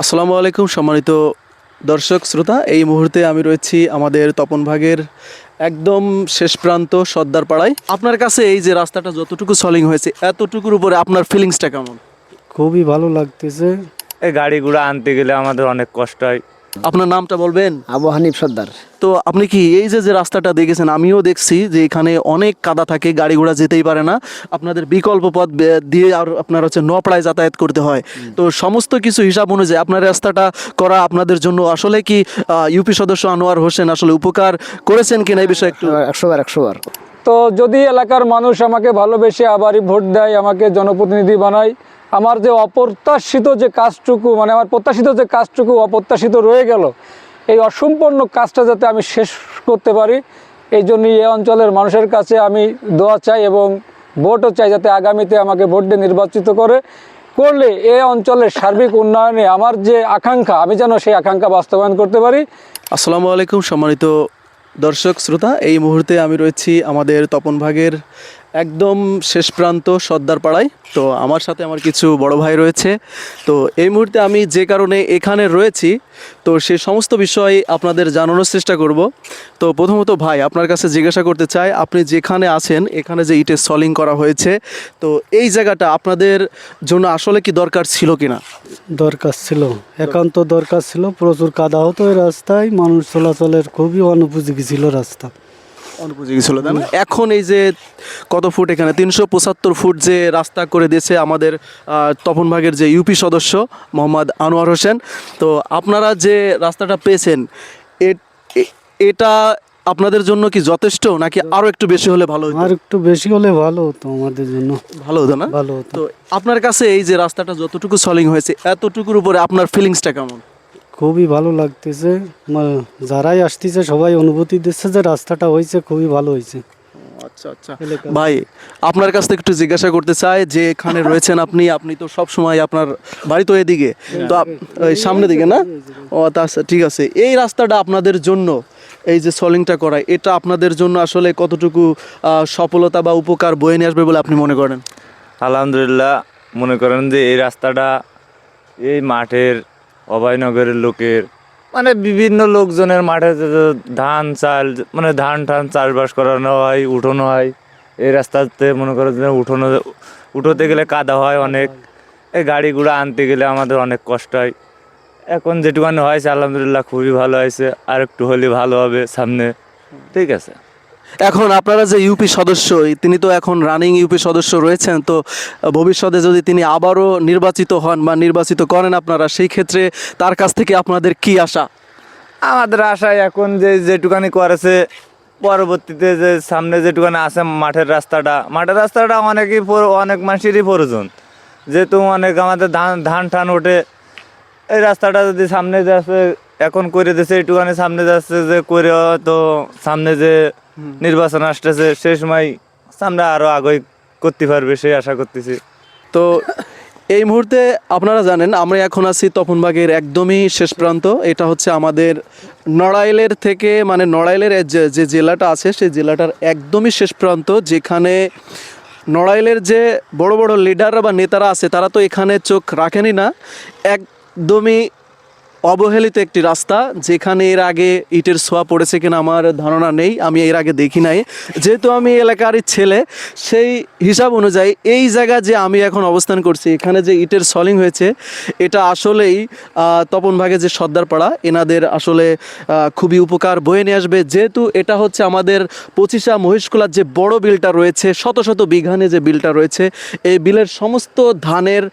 আসসালামু আলাইকুম সম্মানিত দর্শক শ্রোতা। এই মুহূর্তে আমি রয়েছি আমাদের তপন ভাগের একদম শেষ প্রান্ত সর্দার পাড়ায়। আপনার কাছে এই যে রাস্তাটা যতটুকু সলিং হয়েছে এতটুকুর উপরে আপনার ফিলিংসটা কেমন? খুবই ভালো লাগতেছে। এই গাড়িগুলো আনতে গেলে আমাদের অনেক কষ্ট হয়। আপনার নামটা বলবেন? আবু হানিফ সর্দার। তো আপনি কি এই যে যে রাস্তাটা দেখেছেন আমিও দেখছি যে এখানে অনেক কাদা থাকে গাড়ি ঘোড়া যেতেই পারে না। আপনাদের বিকল্প পথ দিয়ে আর আপনার হচ্ছে নপড়ায় যাতায়াত করতে হয়। তো সমস্ত কিছু হিসাব অনুযায়ী আপনার রাস্তাটা করা আপনাদের জন্য আসলে কি ইউপি সদস্য আনোয়ার হোসেন আসলে উপকার করেছেন কিনা এই বিষয়ে একটু? একশো বার একশো বার তো যদি এলাকার মানুষ আমাকে ভালোবেসে আবারই ভোট দেয় আমাকে জনপ্রতিনিধি বানায় আমার যে অপ্রত্যাশিত যে কাজটুকু মানে আমার প্রত্যাশিত যে কাজটুকু অপ্রত্যাশিত রয়ে গেল, এই অসম্পূর্ণ কাজটা যাতে আমি শেষ করতে পারি, এই জন্যই এ অঞ্চলের মানুষের কাছে আমি দোয়া চাই এবং ভোটও চাই যাতে আগামীতে আমাকে ভোট দিয়ে নির্বাচিত করে। করলে এ অঞ্চলের সার্বিক উন্নয়নে আমার যে আকাঙ্ক্ষা, আমি যেন সেই আকাঙ্ক্ষা বাস্তবায়ন করতে পারি। আসসালামু আলাইকুম সম্মানিত দর্শক, শ্রোতা। এই মুহূর্তে আমি রয়েছি আমাদের তপন ভাগের একদম শেষ প্রান্ত সর্দার পাড়ায় তো আমার সাথে আমার কিছু বড় ভাই রয়েছে। তো এই মুহূর্তে আমি যে কারণে এখানে রয়েছি, তো সে সমস্ত বিষয় আপনাদের জানানোর চেষ্টা করব। তো প্রথমত ভাই, আপনার কাছে জিজ্ঞাসা করতে চাই, আপনি যেখানে আছেন, এখানে যে ইটের সলিং করা হয়েছে, তো এই জায়গাটা আপনাদের জন্য আসলে কি দরকার ছিল কিনা? দরকার ছিল। একান্ত দরকার ছিল। প্রচুর কাদা হতো এই রাস্তায়। মানুষ চলাচলের খুবই অনুপযোগী ছিল রাস্তা। অনুপযোগী ছিল তাই না? এখন এই যে কত ফুট এখানে? তিনশো পঁচাত্তর ফুট যে রাস্তা করে দিয়েছে আমাদের তপন ভাগের যে ইউপি সদস্য মোহাম্মদ আনোয়ার হোসেন। তো আপনারা যে রাস্তাটা পেয়েছেন এটা আপনাদের জন্য কি যথেষ্ট নাকি আরও একটু বেশি হলে ভালো হতো? আর একটু বেশি হলে ভালো হতো আমাদের জন্য। ভালো হতো না? ভালো হতো। তো আপনার কাছে এই যে রাস্তাটা যতটুকু সলিং হয়েছে এতটুকুর উপরে আপনার ফিলিংসটা কেমন? খুবই ভালো লাগতেছে। যারাই আসতেছে সবাই অনুভূতি দিচ্ছে যে রাস্তাটা হয়েছে খুবই ভালো হয়েছে। আচ্ছা আচ্ছা। ভাই আপনার কাছ থেকে একটু জিজ্ঞাসা করতে চাই যে এখানে রয়েছেন আপনি আপনি তো সব সময় আপনার বাড়ি তো এদিকে। তো ওই সামনে দিকে না? ও আচ্ছা, ঠিক আছে। এই রাস্তাটা আপনাদের জন্য এই যে সলিংটা করা এটা আপনাদের জন্য আসলে কতটুকু সফলতা বা উপকার বয়ে নিয়ে আসবে বলে আপনি মনে করেন? আলহামদুলিল্লাহ মনে করেন যে এই রাস্তাটা এই মাঠের অভয়নগরের লোকের মানে বিভিন্ন লোকজনের মাঠে ধান চাল মানে ধান টান চাষবাস করানো হয়, উঠোনো হয়। এই রাস্তাতে মনে করেন যে উঠোনো, উঠোতে গেলে কাদা হয় অনেক। এই গাড়িগুলো আনতে গেলে আমাদের অনেক কষ্ট হয়। এখন যেটুকানি হয়েছে, আলহামদুলিল্লাহ খুবই ভালো হয়েছে। আর একটু হলে ভালো হবে সামনে। ঠিক আছে। এখন আপনারা যে ইউপি সদস্য, তিনি তো এখন রানিং ইউপি সদস্য রয়েছেন, তো ভবিষ্যতে যদি তিনি আবারও নির্বাচিত হন বা নির্বাচিত করেন আপনারা, সেই ক্ষেত্রে তার কাছ থেকে আপনাদের কি আশা? আমাদের আশায় এখন যে যেটুকানি করেছে, পরবর্তীতে যে সামনে যেটুকানি আছে মাঠের রাস্তাটা মাঠের রাস্তাটা অনেকই অনেক মানুষেরই প্রয়োজন। যেহেতু অনেক আমাদের ধান ধান টান ওঠে, এই রাস্তাটা যদি সামনে যাচ্ছে এখন করে দিয়েছে একটুখানি সামনে যাচ্ছে যে করে তো সামনে যে নির্বাচন আসতেছে সে সময় সামনে আরও আগে করতে পারবে সেই আশা করতেছি। তো এই মুহূর্তে আপনারা জানেন আমরা এখন আছি তপনবাগের একদমই শেষ প্রান্ত। এটা হচ্ছে আমাদের নড়াইলের থেকে মানে নড়াইলের যে যে জেলাটা আছে সেই জেলাটার একদমই শেষ প্রান্ত যেখানে নড়াইলের যে বড় বড় লিডাররা বা নেতারা আছে তারা তো এখানে চোখ রাখেনই না। একদমই অবহেলিত একটি রাস্তা, যেখানে এর আগে ইটের ছোঁয়া পড়েছে কিনা আমার ধারণা নেই, আমি এর আগে দেখি নাই। যেহেতু আমি এলাকারই ছেলে, সেই হিসাব অনুযায়ী এই জায়গা যে আমি এখন অবস্থান করছি, এখানে যে ইটের সলিং হয়েছে, এটা আসলেই তপন ভাগে যে সর্দারপাড়া, এনাদের আসলে খুবই উপকার বয়ে নিয়ে আসবে। যেহেতু এটা হচ্ছে আমাদের পঁচিশা মহিষকুলার যে বড় বিলটা রয়েছে, শত শত বিঘানে যে বিলটা রয়েছে, এই বিলের সমস্ত ধানের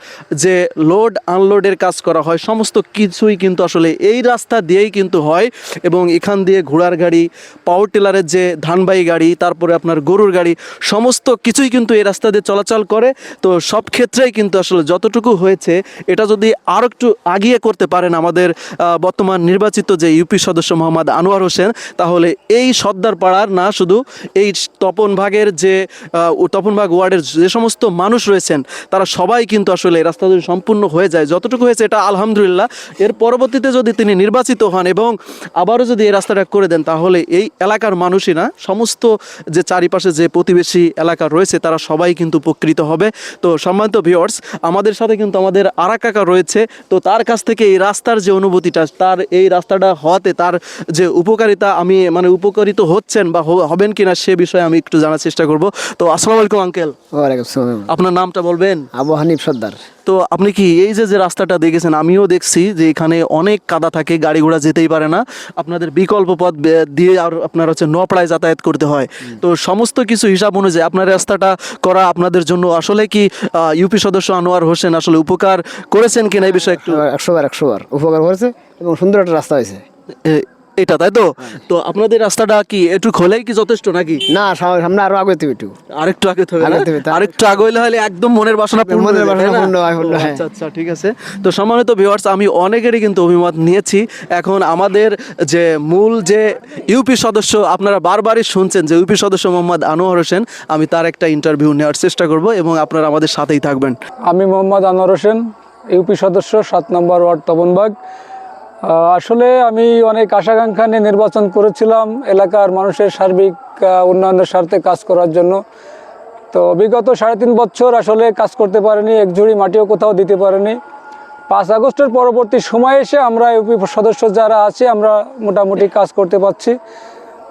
যে লোড আনলোডের কাজ করা হয়, সমস্ত কিছুই কিন্তু আসলে এই রাস্তা দিয়েই কিন্তু হয় এবং এখান দিয়ে ঘোড়ার গাড়ি পাওয়ার টিলারের যে ধানবাহী গাড়ি, তারপরে আপনার গরুর গাড়ি, সমস্ত কিছুই কিন্তু এই রাস্তা দিয়ে চলাচল করে। তো সব ক্ষেত্রেই কিন্তু আসলে যতটুকু হয়েছে, এটা যদি আরও একটু আগিয়ে করতে পারেন আমাদের বর্তমান নির্বাচিত যে ইউপি সদস্য মোহাম্মদ আনোয়ার হোসেন, তাহলে এই সর্দার পাড়ার না শুধু এই তপন ভাগের যে তপন ভাগ ওয়ার্ডের যে সমস্ত মানুষ রয়েছেন, তারা সবাই কিন্তু আসলে এই রাস্তা যদি সম্পূর্ণ হয়ে যায়। যতটুকু হয়েছে এটা আলহামদুলিল্লাহ। এর পরবর্তী পরবর্তীতে যদি তিনি নির্বাচিত হন এবং আবারও যদি এই রাস্তাটা করে দেন তাহলে এই এলাকার মানুষই না সমস্ত যে চারিপাশে যে প্রতিবেশী এলাকা রয়েছে তারা সবাই কিন্তু উপকৃত হবে। তো সম্মানিত ভিউয়ার্স আমাদের সাথে কিন্তু আমাদের আরা কাকা রয়েছে। তো তার কাছ থেকে এই রাস্তার যে অনুভূতিটা তার এই রাস্তাটা হওয়াতে তার যে উপকারিতা আমি মানে উপকারিত হচ্ছেন বা হবেন কিনা সে বিষয়ে আমি একটু জানার চেষ্টা করব। তো আসসালামু আলাইকুম আঙ্কেল আপনার নামটা বলবেন? আবু হানিফ সর্দার। তো আপনি কি এই যে যে রাস্তাটা দেখেছেন আমিও দেখছি যে এখানে অনেক কাদা থাকে গাড়ি ঘোড়া যেতেই পারে না। আপনাদের বিকল্প পথ দিয়ে আর আপনার হচ্ছে নপড়ায় যাতায়াত করতে হয়। তো সমস্ত কিছু হিসাব অনুযায়ী আপনার রাস্তাটা করা আপনাদের জন্য আসলে কি ইউপি সদস্য আনোয়ার হোসেন আসলে উপকার করেছেন কিনা এই বিষয়ে একটু? একশোবার একশোবার উপকার করেছে এবং সুন্দর একটা রাস্তা হয়েছে। এটা তাই তো? তো আপনাদের রাস্তাটা কি একটু খোলাই কি যথেষ্ট নাকি? না সামনে আরও আগে একটু আরেকটু আগে হবে আরেকটু আগে হলে হলে একদম মনের বাসনা পূর্ণ মনের বাসনা পূর্ণ হয়, পূর্ণ ও। আচ্ছা আচ্ছা ঠিক আছে। তো সম্মানিত ভিউয়ার্স আমি অনেকেরই কিন্তু অভিমত নিয়েছি। এখন আমাদের যে মূল যে ইউপি সদস্য আপনারা বারবারই শুনছেন যে ইউপি সদস্য মোহাম্মদ আনোয়ার হোসেন আমি তার একটা ইন্টারভিউ নেওয়ার চেষ্টা করব এবং আপনারা আমাদের সাথেই থাকবেন। আমি মোহাম্মদ আনোয়ার হোসেন ইউপি সদস্য সাত নম্বর ওয়ার্ড তপনবাগ। আহ, আসলে আমি অনেক আশাকাঙ্ক্ষা নিয়ে নির্বাচন করেছিলাম এলাকার মানুষের সার্বিক উন্নয়নের স্বার্থে কাজ করার জন্য। তো বিগত সাড়ে তিন বছর আসলে কাজ করতে পারেনি, এক ঝুড়ি মাটিও কোথাও দিতে পারেনি। পাঁচ আগস্টের পরবর্তী সময় এসে আমরা ইউপি সদস্য যারা আছে, আমরা মোটামুটি কাজ করতে পারছি।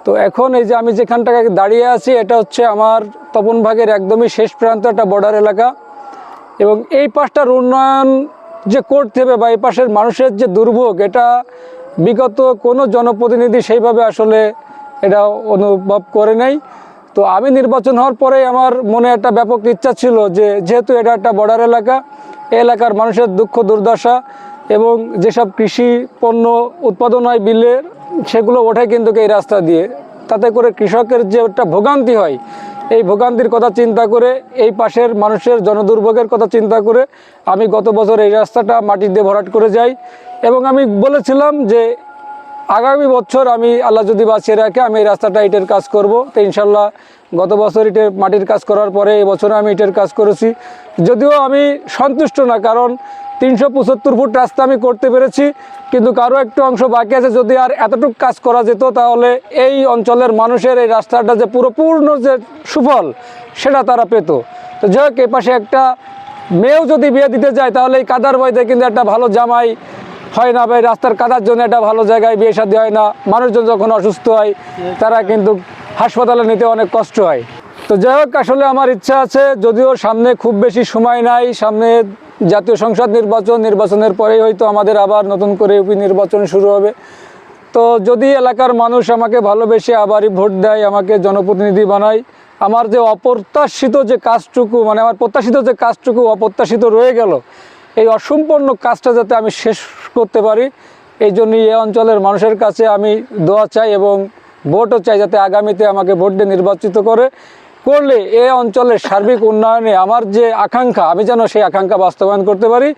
তো এখন এই যে আমি যেখানটাকে দাঁড়িয়ে আছি, এটা হচ্ছে আমার তপন ভাগের একদমই শেষ প্রান্ত, একটা বর্ডার এলাকা। এবং এই পাশটার উন্নয়ন যে করতে হবে বা এই পাশের মানুষের যে দুর্ভোগ, এটা বিগত কোনো জনপ্রতিনিধি সেইভাবে আসলে এটা অনুভব করে নাই। তো আমি নির্বাচন হওয়ার পরে আমার মনে একটা ব্যাপক ইচ্ছা ছিল যে, যেহেতু এটা একটা বর্ডার এলাকা এলাকার মানুষের দুঃখ দুর্দশা এবং যেসব কৃষি পণ্য উৎপাদন হয় বিলের, সেগুলো ওঠে কিন্তু এই রাস্তা দিয়ে। তাতে করে কৃষকের যে একটা ভোগান্তি হয় এই ভোগান্তির কথা চিন্তা করে, এই পাশের মানুষের জনদুর্ভোগের কথা চিন্তা করে আমি গত বছর এই রাস্তাটা মাটি দিয়ে ভরাট করে যাই। এবং আমি বলেছিলাম যে আগামী বছর আমি আল্লাহ যদি বাঁচিয়ে রাখে, আমি এই রাস্তাটা ইটের কাজ করব। তো ইনশাল্লাহ গত বছর ইটের মাটির কাজ করার পরে এই বছর আমি ইটের কাজ করেছি। যদিও আমি সন্তুষ্ট না, কারণ তিনশো পঁচাত্তর ফুট রাস্তা আমি করতে পেরেছি, কিন্তু কারও একটু অংশ বাকি আছে, যদি আর এতটুকু কাজ করা যেত, তাহলে এই অঞ্চলের মানুষের এই রাস্তাটা যে পুরো পূর্ণ যে সুফল, সেটা তারা পেত। তো যাই হোক এই পাশে একটা মেয়েও যদি বিয়ে দিতে যায়, তাহলে এই কাদার বয়তে কিন্তু একটা ভালো জামাই হয় না এই রাস্তার কাদার জন্য একটা ভালো জায়গায় বিয়ে শাদী হয় না। মানুষজন যখন অসুস্থ হয়, তারা কিন্তু হাসপাতালে নিতে অনেক কষ্ট হয়। তো যাই হোক, আসলে আমার ইচ্ছা আছে, যদিও সামনে খুব বেশি সময় নাই, সামনে জাতীয় সংসদ নির্বাচন, নির্বাচনের পরেই হয়তো আমাদের আবার নতুন করে ইউপি নির্বাচন শুরু হবে। তো যদি এলাকার মানুষ আমাকে ভালোবেসে আবারই ভোট দেয়, আমাকে জনপ্রতিনিধি বানায়, আমার যে অপ্রত্যাশিত যে কাজটুকু মানে আমার প্রত্যাশিত যে কাজটুকু, অপ্রত্যাশিত রয়ে গেল, এই অসম্পূর্ণ কাজটা যাতে আমি শেষ করতে পারি, এই জন্যই এই অঞ্চলের মানুষের কাছে আমি দোয়া চাই এবং ভোটও চাই যাতে আগামীতে আমাকে ভোট দিয়ে নির্বাচিত করে। করলে এ অঞ্চলের সার্বিক উন্নয়নে আমার যে আকাঙ্ক্ষা, আমি যেন সেই আকাঙ্ক্ষা বাস্তবায়ন করতে পারি,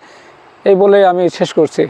এই বলে আমি শেষ করছি।